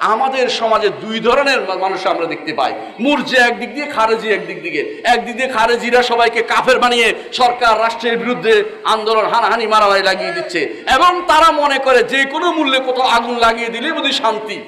আমাদের সমাজে দুই ধরনের মানুষ আমরা দেখতে পাই। মুরজে একদিক দিয়ে, খারেজি একদিক দিকে। একদিক দিয়ে খারেজিরা সবাইকে কাফের বানিয়ে সরকার, রাষ্ট্রের বিরুদ্ধে আন্দোলন, হানাহানি, মারামারি লাগিয়ে দিচ্ছে। এবং তারা মনে করে যে কোনো মূল্যে কোথাও আগুন লাগিয়ে দিলে বুঝি শান্তি।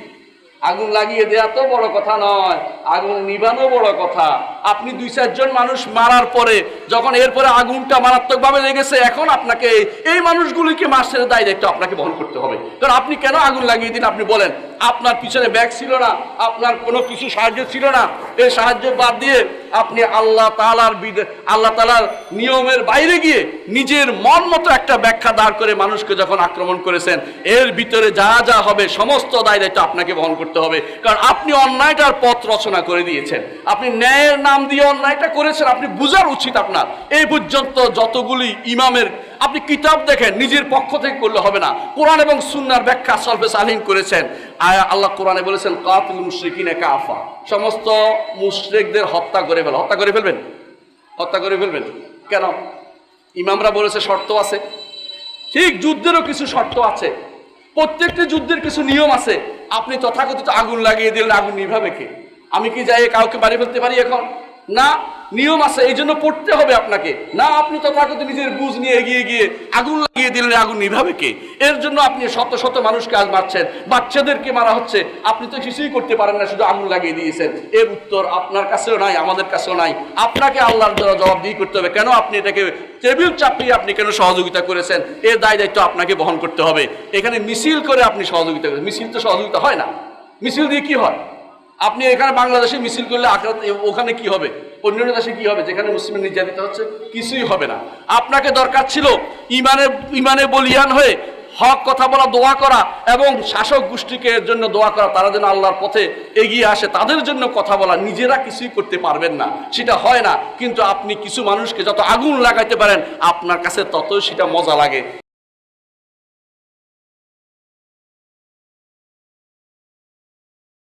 আগুন লাগিয়ে দেওয়া তো বড় কথা নয়। আগুন নিবানো বড় কথা। আপনি দুই চারজন মানুষ মারার পরে যখন এরপরে আগুনটা মারাত্মকভাবে লেগেছে, এখন আপনাকে এই- মানুষগুলিকে মাসের দায় দায়িত্ব আপনাকে বহন করতে হবে। কারণ আপনি কেন আগুন লাগিয়ে দিন আপনি বলেন, আপনার পিছনে ব্যাগ ছিল না, আপনার কোনো কিছু সাহায্য ছিল না। এই সাহায্য বাদ দিয়ে আপনি আল্লাহ তালার আল্লাহ তালার নিয়মের বাইরে গিয়ে নিজের মন মতো একটা ব্যাখ্যা দাঁড় করে মানুষকে যখন আক্রমণ করেছেন, এর ভিতরে যা যা হবে, সমস্ত দায় দায়িত্ব আপনাকে বহন করতে হবে। কারণ আপনি অন্যায়টার পথ রচনা করে দিয়েছেন। আপনি ন্যায়ের নাম দিয়ে অন্যায়টা করেছেন, আপনি বুঝার উচিত আপনার। এই পর্যন্ত যতগুলি ইমামের আপনি কিতাব দেখেন, নিজের পক্ষ থেকে করলে হবে না। কোরআন এবং সুন্নার ব্যাখ্যা সলফে সালিন করেছেন। আয়া আল্লাহ কোরআনে বলেছেন, কাতিল মুশরিকিনে কাফা। সমস্ত মুশরিকদের হত্যা করে ফেল, হত্যা করে ফেলবেন? হত্যা করে ফেলবেন? কেন? ইমামরা বলেছে শর্ত আছে। ঠিক যুদ্ধেরও কিছু শর্ত আছে। প্রত্যেকটি যুদ্ধের কিছু নিয়ম আছে। আপনি তথাকথিত আগুন লাগিয়ে দিলেন, আগুন নিভাবে কে? আমি কি যাই কাউকে বাড়ি ফেলতে পারি এখন? না, নিয়ম আছে, এই জন্য পড়তে হবে আপনাকে। না, আপনি তথাকথিত নিজের বুঝ নিয়ে এগিয়ে গিয়ে আগুন লাগিয়ে দিলেন, আগুন নিভাবে কে? এর জন্য আপনি শত শত মানুষকে আজ মারছেন। বাচ্চাদেরকে মারা হচ্ছে। আপনি তো কিছুই করতে পারেন না, শুধু আগুন লাগিয়ে দিয়েছেন। এর উত্তর আপনার কাছেও নাই, আমাদের কাছেও নাই। আপনাকে আল্লাহর দ্বারা জবাবদিহি করতে হবে। কেন আপনি এটাকে টেবিল চাপিয়ে আপনি কেন সহযোগিতা করেছেন? এর দায় দায়িত্ব আপনাকে বহন করতে হবে। এখানে মিছিল করে আপনি সহযোগিতা করেন মিছিল তো সহযোগিতা হয় না। মিছিল দিয়ে কি হয়? আপনি এখানে বাংলাদেশে মিছিল করলে আখরাত ওখানে কি হবে? অন্য দেশে কি হবে? যেখানে মুসলিম নির্যাতিত হচ্ছে, কিছুই হবে না। আপনাকে দরকার ছিল ইমানে ইমানে বলিয়ান হয়ে হক কথা বলা, দোয়া করা এবং শাসক গোষ্ঠীকে এর জন্য দোয়া করা, তারা যেন আল্লাহর পথে এগিয়ে আসে, তাদের জন্য কথা বলা, নিজেরা কিছুই করতে পারবেন না। সেটা হয় না, কিন্তু আপনি কিছু মানুষকে যত আগুন লাগাইতে পারেন, আপনার কাছে ততই সেটা মজা লাগে।